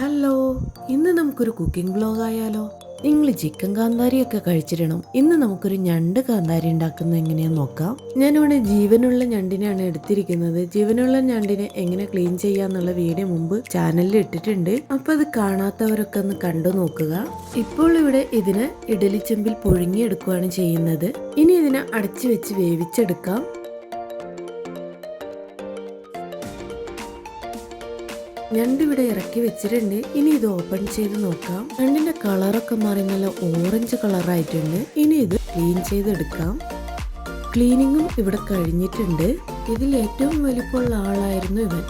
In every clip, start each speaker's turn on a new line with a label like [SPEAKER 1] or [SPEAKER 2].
[SPEAKER 1] Hello ഇന്ന് നമുക്കൊരു cooking vlog ആയാലോ? നിങ്ങൾ ചിക്കൻ കാന്താരിയൊക്കെ കഴിച്ചിടണം. ഇന്ന് നമുക്കൊരു ഞണ്ട് കാന്താരി ഉണ്ടാക്കുന്നത് എങ്ങനെയാന്ന് നോക്കാം. ഞാനിവിടെ ജീവനുള്ള ഞണ്ടിനെയാണ് എടുത്തിരിക്കുന്നത്. ജീവനുള്ള ഞണ്ടിനെ എങ്ങനെ ക്ലീൻ ചെയ്യാന്നുള്ള വീഡിയോ മുമ്പ് ചാനലിൽ ഇട്ടിട്ടുണ്ട്. അപ്പൊ അത് കാണാത്തവരൊക്കെ ഒന്ന് കണ്ടു നോക്കുക. ഇപ്പോൾ ഇവിടെ ഇതിനെ ഇഡലിച്ചെമ്പിൽ പുഴുങ്ങിയെടുക്കുകയാണ് ചെയ്യുന്നത്. ഇനി ഇതിനെ അടച്ചു വെച്ച് വേവിച്ചെടുക്കാം. ഞണ്ട് ഇവിടെ ഇറക്കി വെച്ചിട്ടുണ്ട്. ഇനി ഇത് ഓപ്പൺ ചെയ്ത് നോക്കാം. ഞണ്ടിന്റെ കളറൊക്കെ മാറി നല്ല ഓറഞ്ച് കളറായിട്ടുണ്ട് ഇനി ഇത് ക്ലീൻ ചെയ്തെടുക്കാം. ക്ലീനിങ്ങും ഇവിടെ കഴിഞ്ഞിട്ടുണ്ട്. ഇതിൽ ഏറ്റവും വലിപ്പമുള്ള ആളായിരുന്നു ഇവൻ.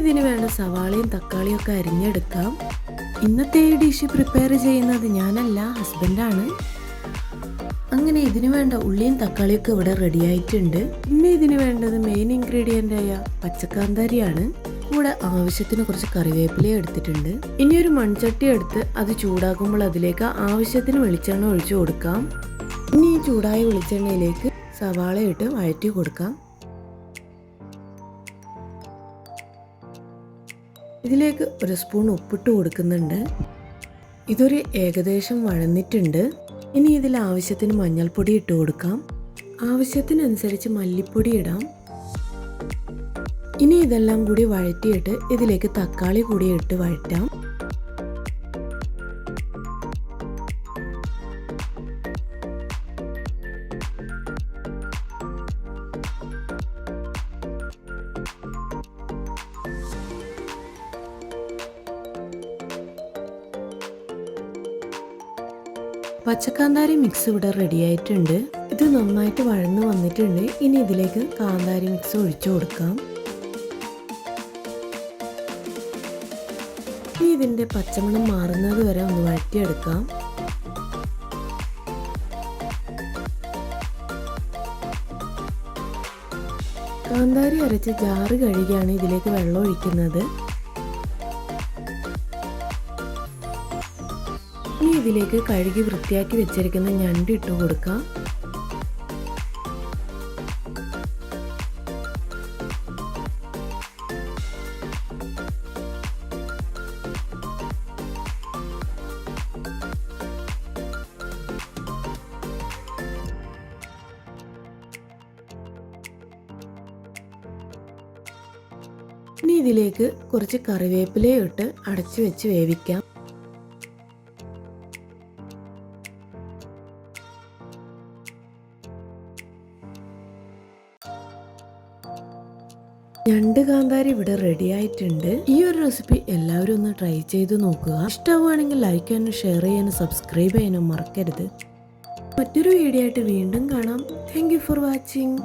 [SPEAKER 1] ഇതിന് വേണ്ട സവാളയും തക്കാളിയും ഒക്കെ അരിഞ്ഞെടുക്കാം. ഇന്നത്തെ ഈ ഡിഷ് പ്രിപ്പയർ ചെയ്യുന്നത് ഞാനല്ല ഹസ്ബൻഡാണ് അങ്ങനെ ഇതിന് വേണ്ട ഉള്ളിയും തക്കാളിയും ഒക്കെ ഇവിടെ റെഡി ആയിട്ടുണ്ട്. പിന്നെ ഇതിന് വേണ്ടത് മെയിൻ ഇൻഗ്രീഡിയന്റ് ആയ പച്ചക്കാന്താരിയാണ്. കൂടെ ആവശ്യത്തിന് കുറച്ച് കറിവേപ്പിലയും എടുത്തിട്ടുണ്ട്. ഇനി ഒരു മൺചട്ടി എടുത്ത് അത് ചൂടാക്കുമ്പോൾ അതിലേക്ക് ആവശ്യത്തിന് വെളിച്ചെണ്ണ ഒഴിച്ചു കൊടുക്കാം. ഇനി ഈ ചൂടായ വെളിച്ചെണ്ണയിലേക്ക് സവാള ഇട്ട് വഴറ്റി കൊടുക്കാം. ഇതിലേക്ക് ഒരു സ്പൂൺ ഉപ്പിട്ട് കൊടുക്കുന്നുണ്ട്. ഇതൊരു ഏകദേശം വഴന്നിട്ടുണ്ട്. ഇനി ഇതിൽ ആവശ്യത്തിന് മഞ്ഞൾപ്പൊടി ഇട്ട് കൊടുക്കാം. ആവശ്യത്തിനനുസരിച്ച് മല്ലിപ്പൊടി ഇടാം. ഇനി ഇതെല്ലാം കൂടി വഴറ്റിയിട്ട് ഇതിലേക്ക് തക്കാളി കൂടി ഇട്ട് വഴറ്റാം. പച്ചക്കാന്താരി മിക്സ് ഇവിടെ റെഡിയായിട്ടുണ്ട് ഇത് നന്നായിട്ട് വഴന്ന് വന്നിട്ടുണ്ട്. ഇനി ഇതിലേക്ക് കാന്താരി മിക്സ് ഒഴിച്ചു കൊടുക്കാം. ഇനി ഇതിന്റെ പച്ചമണം മാറുന്നത് വരെ ഒന്ന് വഴറ്റിയെടുക്കാം. കാന്താരി അരച്ച് ജാറ് കഴുകിയാണ് ഇതിലേക്ക് വെള്ളം ഒഴിക്കുന്നത്. ഇതിലേക്ക് കഴുകി വൃത്തിയാക്കി വെച്ചിരിക്കുന്ന ഞണ്ട് ഇട്ട് കൊടുക്കാം. ഇനി ഇതിലേക്ക് കുറച്ച് കറിവേപ്പിലയിട്ട് അടച്ചു വെച്ച് വേവിക്കാം. ഞണ്ട് കാന്താരി ഇവിടെ റെഡി ആയിട്ടുണ്ട്. ഈ ഒരു റെസിപ്പി എല്ലാവരും ഒന്ന് ട്രൈ ചെയ്ത് നോക്കുക. ഇഷ്ടമാവുകയാണെങ്കിൽ ലൈക്ക് ചെയ്യാനും ഷെയർ ചെയ്യാനും സബ്സ്ക്രൈബ് ചെയ്യാനും മറക്കരുത്. മറ്റൊരു വീഡിയോ ആയിട്ട് വീണ്ടും കാണാം. Thank for watching